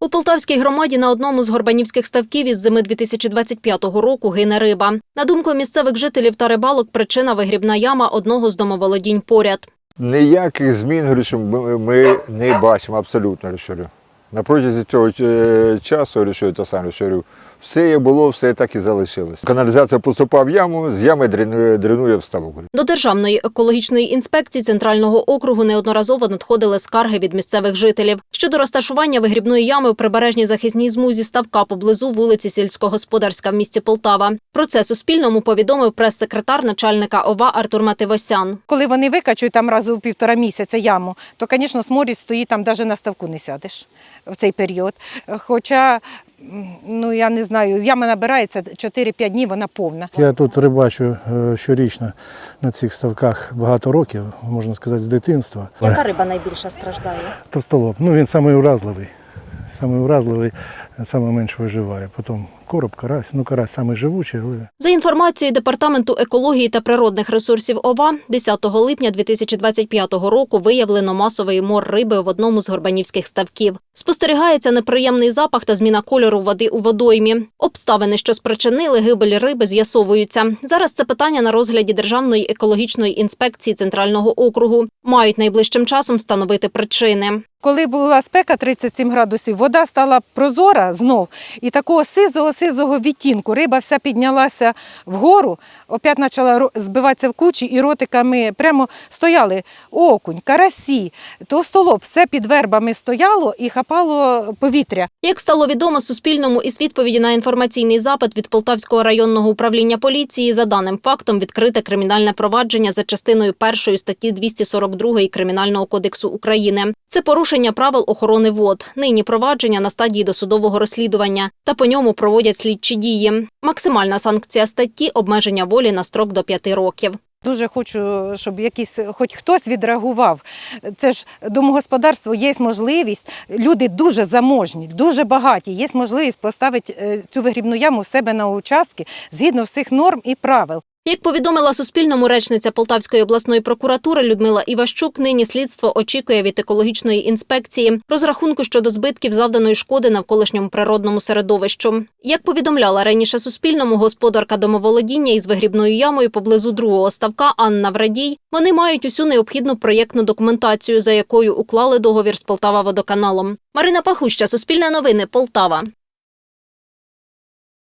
У Полтавській громаді на одному з горбанівських ставків із зими 2025 року гине риба. На думку місцевих жителів та рибалок, причина вигрібна яма одного з домоволодінь поряд. Ніяких змін ми не бачимо абсолютно. говорю. На протязі цього е, часу, говорю, що це саме що все як було, все так і залишилось. Каналізація поступає в яму, з ями дренує, дренує в ставок. До Державної екологічної інспекції центрального округу неодноразово надходили скарги від місцевих жителів щодо розташування вигрібної ями у прибережній захисній змузі ставка поблизу вулиці Сільськогосподарська в місті Полтава. Про це Суспільному повідомив прес-секретар начальника ОВА Артур Мативосян. Коли вони викачують там раз у півтора місяця яму, то, звісно, сморід стоїть там, навіть на ставку не сядеш в цей період. Хоча, ну я не знаю, яма набирається 4-5 днів, вона повна. Я тут рибачу е, щорічно на цих ставках багато років, можна сказати, з дитинства. Яка риба найбільше страждає? Товстолоб, ну він самий уразливий. Самий уразливий, найменше виживає. Потім короб, карась. Ну, карась самий живучий, але За інформацією Департаменту екології та природних ресурсів ОВА, 10 липня 2025 року виявлено масовий мор риби в одному з горбанівських ставків. Спостерігається неприємний запах та зміна кольору води у водоймі. Обставини, що спричинили гибель риби, з'ясовуються. Зараз це питання на розгляді Державної екологічної інспекції центрального округу. Мають найближчим часом встановити причини. Коли була спека 37 градусів, вода стала прозора знов, і такого сизого сизого відтінку. Риба вся піднялася вгору, опять почала збиватися в кучі, і ротиками прямо стояли окунь, карасі, товстолоб, все під вербами стояло і хапало повітря. Як стало відомо Суспільному із відповіді на інформаційний запит від Полтавського районного управління поліції, за даним фактом відкрите кримінальне провадження за частиною першої статті 242 Кримінального кодексу України. Це порушення правил охорони вод. Нині провадження на стадії досудового розслідування, та по ньому проводять слідчі дії. Максимальна санкція статті обмеження волі на строк до п'яти років. Дуже хочу, щоб якийсь, хоч хтось відреагував. Це ж домогосподарство є можливість. Люди дуже заможні, дуже багаті. Є можливість поставити е, цю вигрібну яму в себе на участки згідно всіх норм і правил. Як повідомила Суспільному речниця Полтавської обласної прокуратури Людмила Іващук, нині слідство очікує від екологічної інспекції розрахунку щодо збитків завданої шкоди навколишньому природному середовищу. Як повідомляла раніше Суспільному, господарка домоволодіння із вигрібною ямою поблизу другого ставка Анна Врадій, вони мають усю необхідну проєктну документацію, за якою уклали договір з Полтава водоканалом. Марина Пахуща, Суспільне новини, Полтава.